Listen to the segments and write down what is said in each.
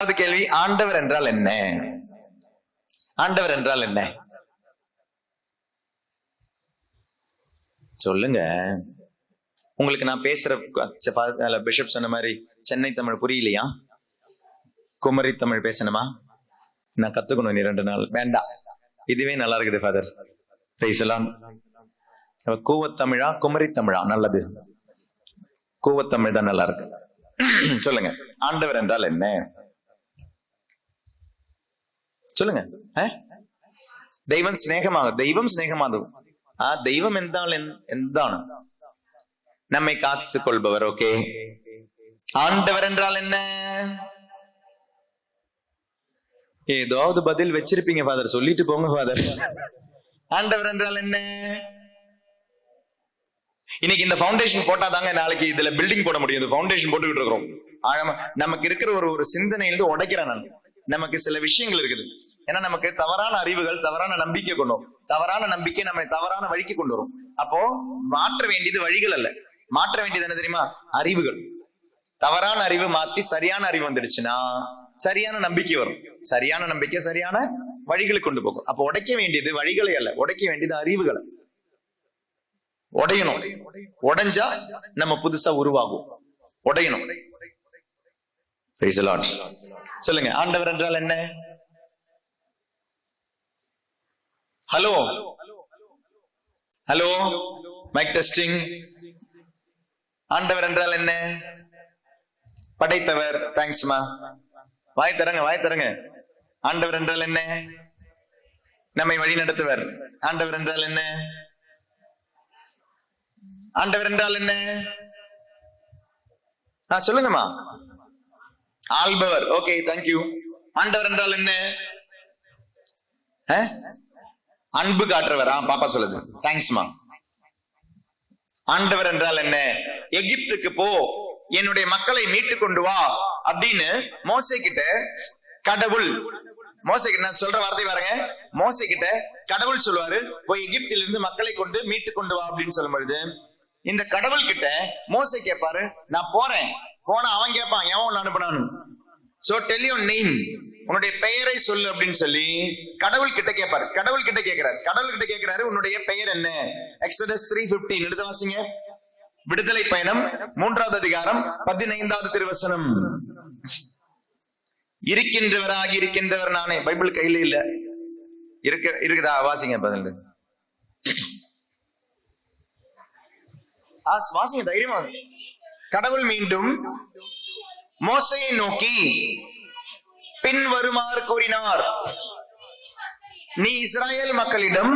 அது கேள்வி ஆண்டவர் என்றால் என்ன? ஆண்டவர் என்றால் என்ன? சொல்லுங்க. உங்களுக்கு நான் பேசுற பிஷப் சொன்ன மாதிரி சென்னை தமிழ் புரியலையா? குமரி தமிழ் பேசணுமா? நான் கத்துக்கணும் நீ ரெண்டு நாள். வேண்டாம் இதுவே நல்லா இருக்குது ஃபாதர் பேசலாம். கூவத்தமிழா குமரி தமிழா? நல்லது. கூவத்தமிழ் தான் நல்லா இருக்கு. சொல்லுங்க. ஆண்டவர் என்றால் என்ன? சொல்லுங்க அஹ்? ദൈവം സ്നേഹമാകും ദൈവം സ്നേഹമാകും ആ ദൈവം എന്താണ് എന്താണ് നമ്മை காத்து கொள்பவர் ஓகே ஆண்டவர் என்றால் என்ன ஏதாவது பதில் வச்சிருப்பீங்க ஃபாதர் சொல்லிட்டு போங்க ஃபாதர் ஆண்டவர் என்றால் என்ன இன்னைக்கு இந்த ஃபவுண்டேஷன் போட்டாதாங்க நாளைக்கு இதுல பில்டிங் போட முடியும் இந்த ஃபவுண்டேஷன் போட்டுக்கிட்டு இருக்கிறோம் ஆழமா நமக்கு இருக்கிற ஒரு ஒரு சிந்தனையிலிருந்து உடைக்கிறேன் நான் நமக்கு சில விஷயங்கள் இருக்குது. ஏன்னா நமக்கு தவறான அறிவுகள் தவறான நம்பிக்கை கொண்டு வரும். தவறான நம்பிக்கை நம்மை தவறான வழிக்கு கொண்டு வரும். அப்போ மாற்ற வேண்டியது வழிகள் அல்ல. மாற்ற வேண்டியது என்ன தெரியுமா? அறிவுகள். தவறான அறிவு மாத்தி சரியான அறிவு வந்துடுச்சுன்னா சரியான நம்பிக்கை வரும். சரியான நம்பிக்கை சரியான வழிகளை கொண்டு போகும். அப்போ உடைக்க வேண்டியது வழிகளை அல்ல. உடைக்க வேண்டியது அறிவுகளை. உடையணும். உடைஞ்சா நம்ம புதுசா உருவாகும். உடையணும். சொல்லுங்க. ஆண்டவர் என்றால் என்ன? ஹலோ? ஹலோ? மைக் டெஸ்டிங் ஆண்டவர் என்றால் என்ன? படைத்தவர். தேங்க்ஸ்மா வாய் தரங்க வாய் தரங்க ஆண்டவர் என்றால் என்ன? நம்மை வழி நடத்துவர். ஆண்டவர் என்றால் என்ன? ஆண்டவர் என்றால் என்ன? ஆ சொல்லுங்கம்மா. ஆள்பவர். ஓகே தேங்க்யூ ஆண்டவர் என்றால் என்ன? அன்பு காட்டுறவர். ஆ பாப்பா சொல்லுது. தேங்க்ஸ்மா ஆண்டவர் என்றால் என்ன? எகிப்துக்கு போ. என்னுடைய மக்களை மீட்டு கொண்டு வா அப்படின்னு மோசை கிட்ட கடவுள் மோசை கிட்ட நான் சொல்ற வார்த்தை பாருங்க. மோசை கிட்ட கடவுள் சொல்லுவாரு போய் எகிப்தில இருந்து மக்களை கொண்டு மீட்டு கொண்டு வா அப்படின்னு சொல்லும் பொழுது இந்த கடவுள் கிட்ட மோசை கேட்பாரு நான் போறேன். போனா அவன் கேட்பான் எவன் உன்னை அனுப்புனான்னு? சோ டெல் யோர் நேம் உன்னுடைய பெயரை சொல்லு அப்படின்னு சொல்லி கடவுள் கிட்ட கேட்பாரு கடவுள் கிட்ட கேட்கிறாரு கடவுள் கிட்ட கேட்கிறாரு உன்னுடைய பெயர் என்ன? எக்ஸடஸ் த்ரீ பிப்டீன் எடுத்து வாசிங்க. விடுதலை பயணம் மூன்றாவது அதிகாரம் பதினைந்தாவது திருவசனம். இருக்கின்றவராகி இருக்கின்றவர் நானே. பைபிள் கையில இல்ல. இருக்க இருக்குதா? வாசிங்க பதில் வாசிங்க தைரியமா. கடவுள் மீண்டும் மோசையை நோக்கி பின் வருமாறு கூறினார். நீ இஸ்ராயேல் மக்களிடம்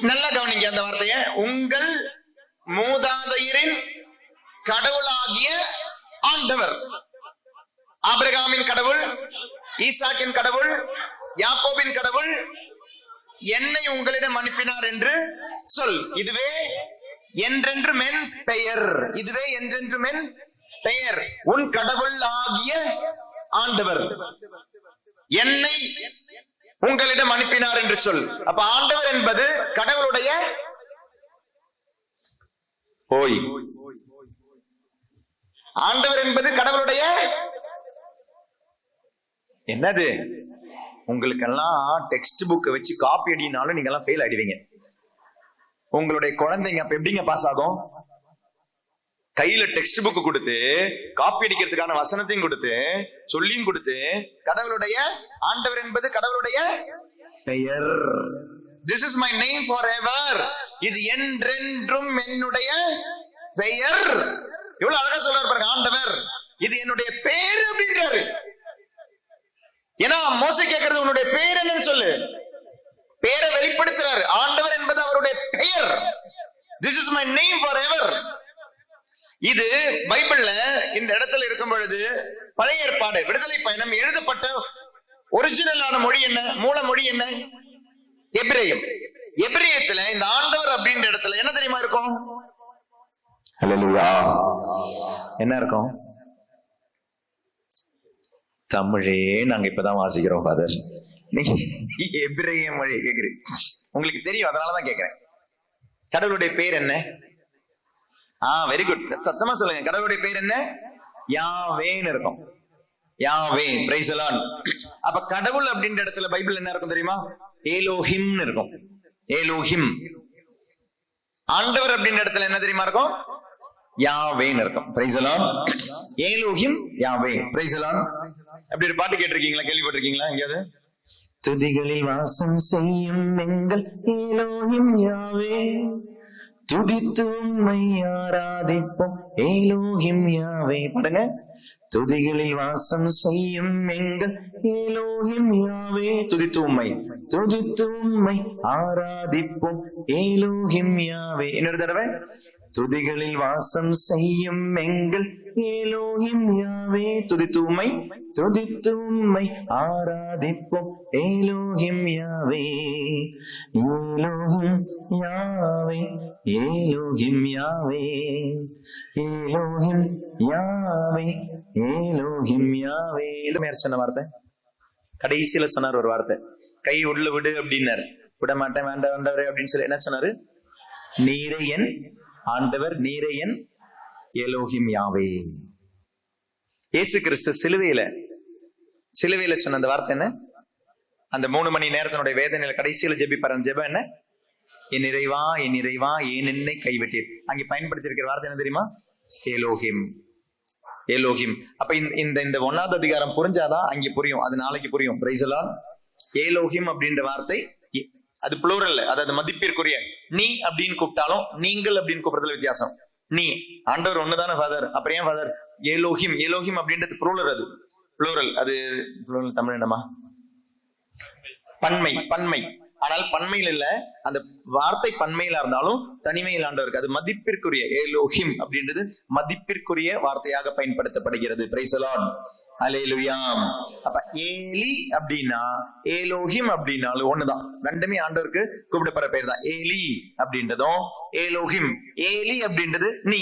நல்லா கவனிங்க அந்த வார்த்தைய. உங்கள் மூதாதையரின் கடவுளாகிய ஆண்டவர். ஆபிரகாமின் கடவுள் ஈசாக்கின் கடவுள் யாக்கோபின் கடவுள் என்னை உங்களிடம் அனுப்பினார் என்று சொல். இதுவே என்றென்று மென் பெயர். இதுவே என்றென்று மென் பெயர் உன் கடவுள் ஆகிய ஆண்டவர். என்னை உங்களிடம் அனுப்பினார் என்று சொல். அப்ப ஆண்டவர் என்பது கடவுளுடைய ஓய். ஆண்டவர் என்பது கடவுளுடைய என்னது? உங்களுக்கெல்லாம் டெக்ஸ்ட் புக்கை வச்சு காப்பி அடினாலும் நீங்க எல்லாம் ஃபெயில் ஆயிடுவீங்க. உங்களுடைய குழந்தைங்க அப்ப எப்படிங்க பாஸ் ஆகும்? கையில டெக்ஸ்ட் புக் கொடுத்து காப்பி அடிக்கிறதுக்கான வசனத்தையும் கொடுத்து சொல்லியும் கொடுத்து கடவுளுடைய ஆண்டவர் என்பது கடவுளுடைய பெயர். This is my name for ever இது என்றென்றும் என்னுடைய பெயர். எவ்வளவு அழகா சொல்றாரு பாருங்க ஆண்டவர். இது என்னுடைய பேர் அப்படின்றாரு. ஏன்னா மோசை கேட்கறது உன்னுடைய பேர் என்னன்னு சொல்லு. பேரை வெளிப்படுத்துறாரு. ஆண்டவர் என்பது அவருடைய பெயர். This is my name for ever இது பைபிள்ல இந்த இடத்துல இருக்கும் பொழுது பழைய ஏற்பாடு விடுதலை பயணம் எழுதப்பட்ட ஒரிஜினலான மொழி என்ன? மூல மொழி என்ன? எபிரேயம். எபிரேயத்துல இந்த ஆண்டவர் அப்படின்ற இடத்துல என்ன தெரியுமா இருக்கும்? என்ன இருக்கும்? தமிழே நாங்க இப்பதான் வாசிக்கிறோம் ஃபாதர் நீங்க எபிரேய மொழி கேக்குறீங்க உங்களுக்கு தெரியும் அதனாலதான் கேக்குறேன். கடவுளுடைய பேர் என்ன? ஆ வெரி குட் சத்தமா சொல்லுங்க. கடவுளுடைய பேர் என்ன? யாவேன்னு இருக்கும். யாவே பிரைஸ் அப்ப கடவுள் அப்படின்ற இடத்துல பைபிள் என்ன இருக்கும் தெரியுமா? ஏலோஹிம்னு இருக்கும். ஏலோஹிம் ஆண்டவர் அப்படின்ற இடத்துல என்ன தெரியுமா இருக்கும்? யாவேன்னு இருக்கும். பிரைஸ் ஏலோஹிம் யாவே பிரைஸ் அப்படி ஒரு பாட்டு கேட்டிருக்கீங்களா? கேள்விப்பட்டிருக்கீங்களா? எங்கேயாவது? துதிகளில் வாசம் செய்யும் எங்கள் ஏலோஹிம் யாவே துதித்து உண்மை ஆராதிப்போம். Elohim Yahweh. பாடுங்க. துதிகளில் வாசம் செய்யும் எங்கள் ஏலோகிம் யாவே. துதித்து உண்மை துதித்து உண்மை ஆராதிப்போம். Elohim Yahweh. இன்னொரு தடவை. துதிகளில் வாசம் செய்யும் எங்கள் ஏலோஹிம் யாவே. துதித்து உம்மை துதித்து உம்மை ஆராதிப்போம். Elohim Yahweh. Elohim Yahweh. Elohim Yahweh. Elohim Yahweh. Elohim Yahweh. இது மாதிரி சொன்ன வார்த்தை? கடைசியில சொன்னார் ஒரு வார்த்தை. கை உள்ள விடு அப்படின்னாரு. விட மாட்டேன் வேண்டாம் வேண்டவரே அப்படின்னு சொல்லி என்ன சொன்னாரு? நீரையன் ஆண்டவர் நீரையன் எலோகிம் யாவே. இயேசு கிறிஸ்து சிலுவையில சிலுவையில சொன்ன அந்த வார்த்தை என்ன? அந்த மூணு மணி நேரத்தினுடைய வேதனையில கடைசியில ஜெபிப்பார் அந்த ஜெபம் என்ன? என் இறைவா என் இறைவா ஏன் என்னை கைவிட்டீர்? அங்கே பயன்படுத்தியிருக்கிற வார்த்தை என்ன தெரியுமா? ஏலோகிம் ஏலோகிம் அப்ப இந்த இந்த இந்த ஒன்னாவது அதிகாரம் புரிஞ்சாதான் அங்கே புரியும். அது நாளைக்கு புரியும். பிரைசலால் ஏலோகிம் அப்படின்ற வார்த்தை அது புளூரல் அதாவது மதிப்பிற்குரிய நீ அப்படின்னு கூப்பிட்டாலும் நீங்கள் அப்படின்னு கூப்பிடுறதுல வித்தியாசம். நீ ஆண்டவர் ஒண்ணுதானே ஃபாதர் அப்புறம் ஏன் ஃபாதர் ஏலோஹிம் ஏலோஹிம் அப்படின்றது புளூரல் அது. புளூரல் அது plural தமிழ் என்னமா பன்மை பன்மை. ஆனால் பன்மையில் இல்ல. அந்த வார்த்தை பன்மையில இருந்தாலும் தனிமையில் ஆண்டவருக்கு. அது மதிப்பிற்குரிய ஏலோஹிம் அப்படின்றது மதிப்பிற்குரிய வார்த்தையாக பயன்படுத்தப்படுகிறது. பிரைசலான் அலேலுயாம் அப்ப ஏலி அப்படின்னா ஏலோஹிம் அப்படின்னாலும் ஒண்ணுதான். ரெண்டுமே ஆண்டவருக்கு கூப்பிடப்படுற பெயர் தான் ஏலி அப்படின்றதும் ஏலோஹிம் ஏலி அப்படின்றது நீ.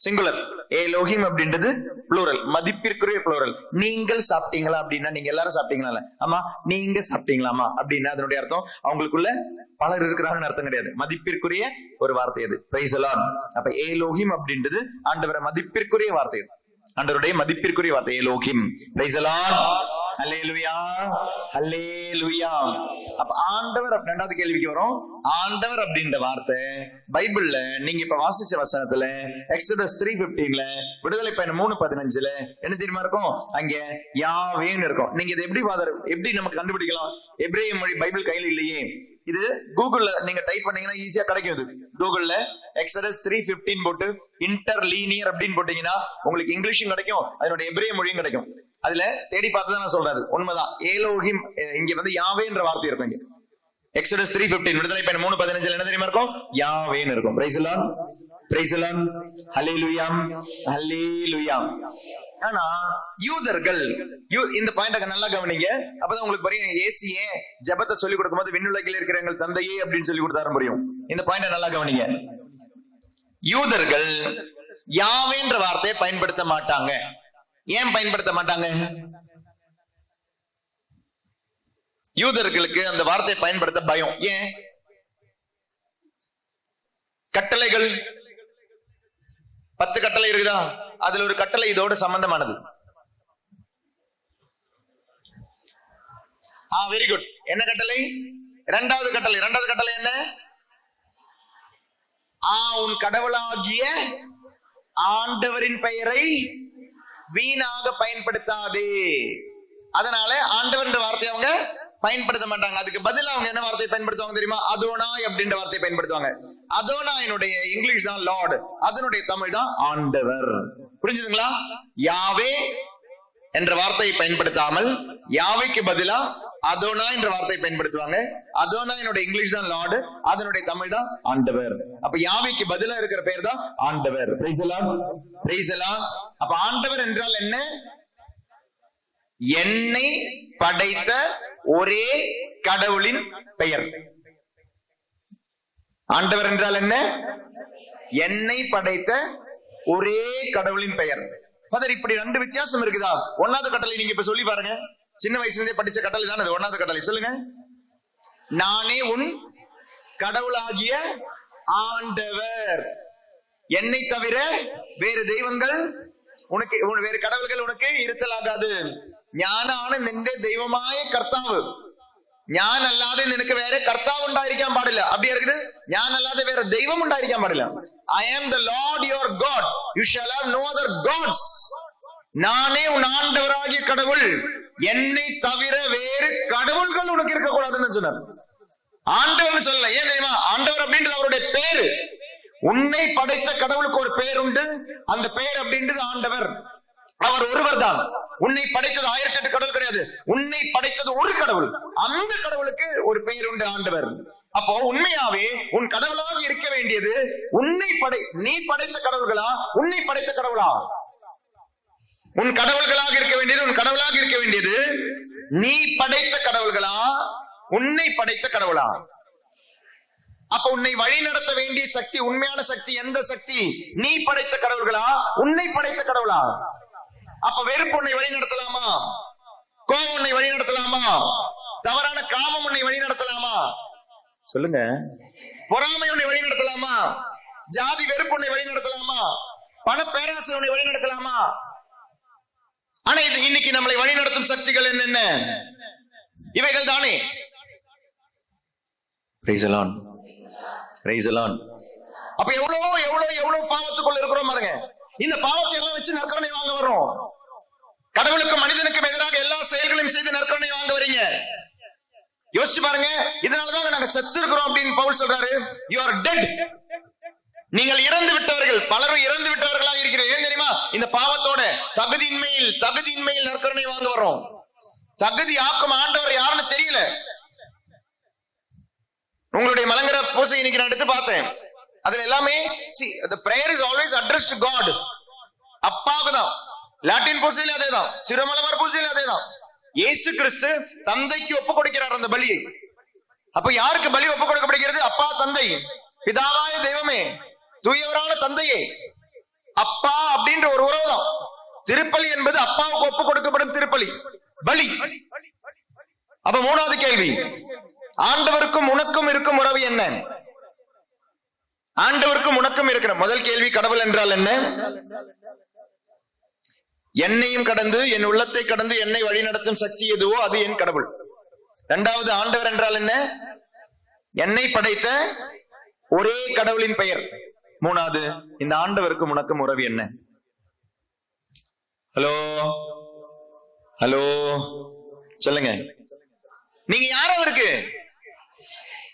சிங்குலர் ஏலோஹிம் அப்படின்றது புளூரல் மதிப்பிற்குரிய புளூரல் நீங்கள் சாப்பிட்டீங்களா அப்படின்னா நீங்க எல்லாரும் சாப்பிட்டீங்களா ஆமா நீங்க சாப்பிட்டீங்களாமா? அப்படின்னா அதனுடைய அர்த்தம் அவங்களுக்குள்ள பலர் இருக்கிறாங்கன்னு அர்த்தம் கிடையாது. மதிப்பிற்குரிய ஒரு வார்த்தை அது. பிரைஸ் அப்ப ஏலோஹிம் அப்படின்றது ஆண்டவரை மதிப்பிற்குரிய வார்த்தை அன்றருடைய மதிப்பிற்குரிய வார்த்தை லோகிம் அப்ப ஆண்டவர் ரெண்டாவது கேள்விக்கு வரும். ஆண்டவர் அப்படின்ற வார்த்தை பைபிள்ல நீங்க இப்ப வாசிச்ச வசனத்துல எக்ஸடஸ் த்ரீ பிப்டீன்ல விடுதலை பயணம் மூணு பதினஞ்சுல என்ன தெரியுமா இருக்கும்? அங்க யாவேன்னு இருக்கும். நீங்க இதை எப்படி ஃபாதர் எப்படி நமக்கு கண்டுபிடிக்கலாம்? எப்ரே மொழி பைபிள் கையில இல்லையே. இது கூகுள்ல நீங்க டைப் பண்ணீங்கன்னா ஈஸியா கிடைக்கும் இது. கூகுள்ல எக்ஸடஸ் த்ரீ பிப்டீன் போட்டு இன்டர் லீனியர் அப்படின்னு போட்டீங்கன்னா உங்களுக்கு இங்கிலீஷும் கிடைக்கும் அதனுடைய எப்ரே மொழியும் கிடைக்கும். அதுல தேடி பார்த்து தான் நான் சொல்றது. உண்மைதான். ஏலோஹிம் இங்க வந்து யாவேன்ற வார்த்தை இருக்கும் இங்க. எக்ஸடஸ் த்ரீ பிப்டீன் விடுதலை பயணம் மூணு பதினஞ்சுல என்ன தெரியுமா இருக்கும்? யாவேன்னு இருக்கும். பிரைசலான் பிரைசலான் ஹலீ லுயாம் ஆனா யூதர்கள் யூ- இந்த பாயிண்ட நல்லா கவனிங்க. அப்பதான் உங்களுக்கு புரியும் ஏசியே ஜபத்தை சொல்லி கொடுக்கும்போது விண்ணுலகில் இருக்கிற எங்கள் தந்தையே அப்படின்னு சொல்லி கொடுத்தாரு புரியும். இந்த பாயிண்ட நல்லா கவனிங்க. யூதர்கள் யாவேன்ற வார்த்தையை பயன்படுத்த மாட்டாங்க. ஏன் பயன்படுத்த மாட்டாங்க? யூதர்களுக்கு அந்த வார்த்தையை பயன்படுத்த பயம். ஏன்? கட்டளைகள். பத்து கட்டளை இருக்குதா? அதுல ஒரு கட்டளை இதோட சம்பந்தமானது. ஆ வெரி குட் என்ன கட்டளை? இரண்டாவது கட்டளை. இரண்டாவது கட்டளை என்ன? ஆ உன் கடவுளாகிய ஆண்டவரின் பெயரை வீணாக பயன்படுத்தாதே. அதனால ஆண்டவர்ன்ற வார்த்தையை அவங்க பயன்படுத்த மாட்டாங்க. அதுக்கு பதிலா அவங்க என்ன வார்த்தையை பயன்படுத்துவாங்க தெரியுமா? அதோனாய் அப்படின்ற வார்த்தையை பயன்படுத்துவாங்க. அதோனாயினுடைய இங்கிலீஷ் தான் லார்ட். அதனுடைய தமிழ் தான் ஆண்டவர். புரிஞ்சுதுங்களா? யாவே என்ற வார்த்தையை பயன்படுத்தாமல் யாவைக்கு பதிலா அதோனா என்ற வார்த்தையை பயன்படுத்துவாங்க. அதோனா என்னோட இங்கிலீஷ் தான் லார்டு அதனுடைய தமிழ் தான் ஆண்டவர். அப்ப யாவைக்கு பதிலா இருக்கிற பேர் தான் ஆண்டவர். Praise the அப்ப ஆண்டவர் என்றால் என்ன? என்னை படைத்த ஒரே கடவுளின் பெயர். ஆண்டவர் என்றால் என்ன? என்னை படைத்த ஒரே கடவுளின் பெயர் ஃபாதர் இப்படி ரெண்டு வித்தியாசம் இருக்குதா ஒன்னாவது கட்டளை நீங்க இப்ப சொல்லி பாருங்க சின்ன வயசுல இருந்தே படிச்ச கட்டளை தானே இது ஒன்னாவது கட்டளை சொல்லுங்க நானே உன் கடவுளாகிய ஆண்டவர் என்னை தவிர வேறு தெய்வங்கள் ഉനക്ക് ഉന- വേറെ കടവുകൾ ഉനക്ക് ഇരുത്തലാകാത് ഞാനാണ് നിന്റെ ദൈവമായ കർത്താവ് ഞാനല്ലാതെ നിനക്ക് വേറെ കർത്താവ് ഉണ്ടായിരിക്കാൻ പാടില്ല അപ്പടി ഇറക്കുന്നത് ഞാനല്ലാതെ വേറെ ദൈവം ഉണ്ടായിരിക്കാൻ പാടില്ല I am the Lord your God you shall have no other gods நானே உன் ஆண்டவராகிய கடவுள் என்னை தவிர வேறு கடவுள்கள் உனக்கு இருக்க கூடாதுன்னு சொன்னார் ஆண்டவர்னு சொல்லல ஏன் தெரியுமா ஆண்டவர் அப்படின்றது அவருடைய பேரு உன்னை படைத்த கடவுளுக்கு ஒரு பேர் உண்டு அந்த பேர் அப்படின்றது ஆண்டவர் அவர் ஒருவர் தான் உன்னை படைத்தது ஆயிரத்தி எட்டு கடவுள் கிடையாது உன்னை படைத்தது ஒரு கடவுள் அந்த கடவுளுக்கு ஒரு பெயர் உண்டு ஆண்டவர் அப்போ உண்மையாவே உன் கடவுளாக இருக்க வேண்டியது உன்னை படை நீ படைத்த கடவுள்களா? உன்னை படைத்த கடவுளா? உன் கடவுள்களாக இருக்க வேண்டியது உன் கடவுளாக இருக்க வேண்டியது நீ படைத்த கடவுள்களா? உன்னை படைத்த கடவுளா? அப்ப உன்னை வழி நடத்த வேண்டிய சக்தி உண்மையான சக்தி எந்த சக்தி? நீ படைத்த கடவுள்களா? உன்னை படைத்த கடவுளா? அப்ப வெறுப்பு உன்னை வழி நடத்தலாமா? கோபம் உன்னை வழி நடத்தலாமா? தவறான காமம் உன்னை வழி நடத்தலாமா? சொல்லுங்க. பொறாமை உன்னை வழி நடத்தலாமா ஜாதி வெறுப்பு உன்னை வழி நடத்தலாமா பண பேராசை உன்னை வழி நடத்தலாமா ஆனா இது இன்னைக்கு நம்மளை வழி நடத்தும் சக்திகள் என்னென்ன இவைகள் தானே. அப்ப எவ்வளவு எவ்வளவு எவ்வளவு பாவத்துக்குள்ள இருக்கிறோம் பாருங்க. இந்த பாவத்தை எல்லாம் வச்சு நற்கரணை வாங்க வரும் கடவுளுக்கு மனிதனுக்கும் எதிராக எல்லா செயல்களையும் செய்து நற்கரணை வாங்க வரீங்க. யோசிச்சு பாருங்க. இதனாலதான் நாங்க செத்து இருக்கிறோம் அப்படின்னு பவுல் சொல்றாரு. யூ ஆர் டெட் நீங்கள் இறந்து விட்டவர்கள் பலரும் இறந்து விட்டவர்களாக இருக்கிறீர்கள். ஏன் தெரியுமா? இந்த பாவத்தோட தகுதியின்மையில் தகுதியின்மையில் நற்கரணை வாங்க வர்றோம். தகுதி ஆக்கும் ஆண்டவர் யாருன்னு தெரியல. உங்களுடைய மலங்கர பூசை இன்னைக்கு நான் எடுத்து பார்த்தேன். அதுல எல்லாமே see the prayer is always address to God அப்பாவுக்கு தான் லாட்டின் பூசையில அதேதான். சிறுமலமர் பூசையில அதேதான். இயேசு கிறிஸ்து தந்தைக்கு ஒப்பு கொடுக்கிறார் அந்த பலியை அப்ப யாருக்கு பலி ஒப்பு கொடுக்கப்படுகிறது? அப்பா தந்தை. பிதாவாய தெய்வமே தூயவரான தந்தையே. அப்பா அப்படின்ற ஒரு உறவு தான் திருப்பலி என்பது அப்பாவுக்கு ஒப்பு கொடுக்கப்படும் திருப்பலி. பலி. அப்ப மூணாவது கேள்வி. ஆண்டவருக்கும் உனக்கும் இருக்கும் உறவு என்ன? ஆண்டவருக்கும் உனக்கும் இருக்கிற முதல் கேள்வி கடவுள் என்றால் என்ன? என்னையும் கடந்து என் உள்ளத்தை கடந்து என்னை வழிநடத்தும் சக்தி எதுவோ அது என் கடவுள். இரண்டாவது ஆண்டவர் என்றால் என்ன? என்னை படைத்த ஒரே கடவுளின் பெயர். மூணாவது இந்த ஆண்டவருக்கும் உனக்கும் உறவு என்ன? ஹலோ? ஹலோ? சொல்லுங்க. நீங்க யார் அவருக்கு?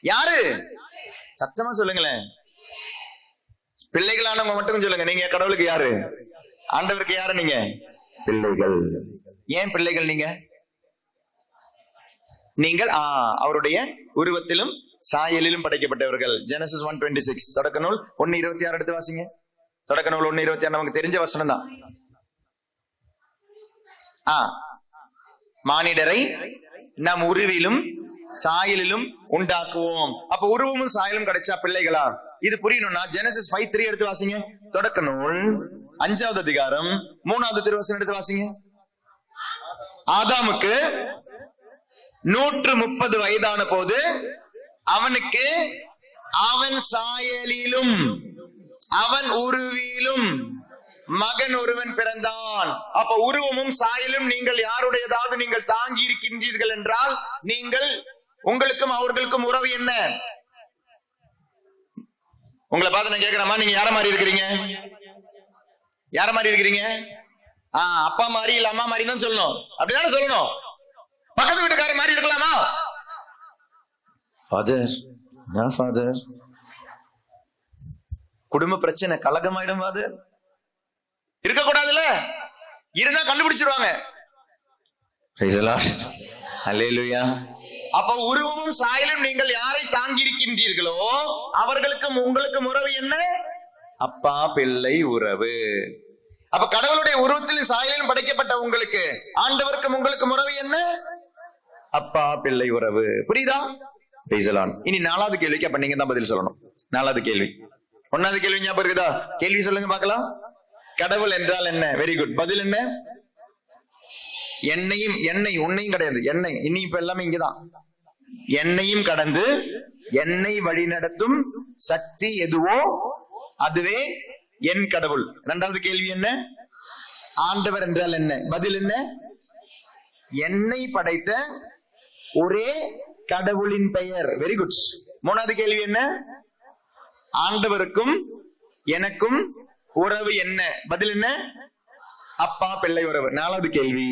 யாரு? சத்தமா சொல்லுங்களேன். பிள்ளைகளானவங்க மட்டும் சொல்லுங்க. நீங்க கடவுளுக்கு யாரு? ஆண்டவருக்கு யாரு நீங்க? பிள்ளைகள். ஏன் பிள்ளைகள் நீங்க? நீங்கள் ஆ, அவருடைய உருவத்திலும் சாயலிலும் படைக்கப்பட்டவர்கள். Genesis one twenty six. தொடக்க நூல் ஒன்னு இருபத்தி ஆறு எடுத்து வாசிங்க. தொடக்க நூல் ஒன்னு இருபத்தி ஆறு. நமக்கு தெரிஞ்ச வசனம் தான். ஆ மானிடரை நம் உருவிலும் சாயலிலும் உண்டாக்குவோம். அப்ப உருவமும் சாயலும் கிடைச்சா பிள்ளைகளா? இது புரியணும்னா ஜெனசிஸ் ஃபைவ் த்ரீ எடுத்து வாசிங்க. தொடக்க நூல் அஞ்சாவது அதிகாரம் மூணாவது திருவசனம் எடுத்து வாசிங்க. ஆதாமுக்கு நூற்று முப்பது வயதான போது அவனுக்கு அவன் சாயலிலும் அவன் உருவிலும் மகன் ஒருவன் பிறந்தான். அப்ப உருவமும் சாயலும் நீங்கள் யாருடையதாவது நீங்கள் தாங்கி இருக்கின்றீர்கள் என்றால் நீங்கள் உங்களுக்கும் அவர்களுக்கும் உறவு என்ன? உங்களை பார்த்து நான் கேக்குறேமா நீங்க யார மாதிரி இருக்கிறீங்க? யார மாதிரி இருக்கிறீங்க? ஆ அப்பா மாதிரி இல்ல அம்மா மாதிரி தான் சொல்லணும். அப்படிதானே சொல்லணும்? பக்கத்து வீட்டுக்காரர் மாதிரி இருக்கலாமா? ஃபாதர் நான் ஃபாதர் குடும்ப பிரச்சனை கலகமாயிடும் ஃபாதர் இருக்க கூடாதுல்ல இருந்தா கண்டுபிடிச்சிருவாங்க. அல்லேலூயா அப்ப உருவமும் சாயலும் நீங்கள் யாரை தாங்கி இருக்கின்றீர்களோ அவர்களுக்கும் உங்களுக்கும் உறவு என்ன? அப்பா பிள்ளை உறவு. அப்ப கடவுளுடைய உருவத்திலும் சாயலிலும் படைக்கப்பட்ட உங்களுக்கு ஆண்டவருக்கும் உங்களுக்கும் உறவு என்ன? அப்பா பிள்ளை உறவு. புரியுதா? பேசலாம் இனி நாலாவது கேள்விக்கு அப்ப நீங்க தான் பதில் சொல்லணும். நாலாவது கேள்வி. ஒன்னாவது கேள்வி ஞாபகம் இருக்குதா? கேள்வி சொல்லுங்க பார்க்கலாம். கடவுள் என்றால் என்ன? வெரி குட் பதில் என்ன? என்னையும் எண்ணெய் உன்னையும் கிடையாது. எண்ணெய் இனி இப்ப எல்லாமே இங்கதான். என்னையும் கடந்து என்னை வழிநடத்தும் சக்தி எதுவோ அதுவே என் கடவுள். இரண்டாவது கேள்வி என்ன? ஆண்டவர் என்றால் என்ன? பதில் என்ன? என்னை படைத்த ஒரே கடவுளின் பெயர். வெரி குட் மூணாவது கேள்வி என்ன? ஆண்டவருக்கும் எனக்கும் உறவு என்ன? பதில் என்ன? அப்பா பிள்ளை உறவு. நாலாவது கேள்வி.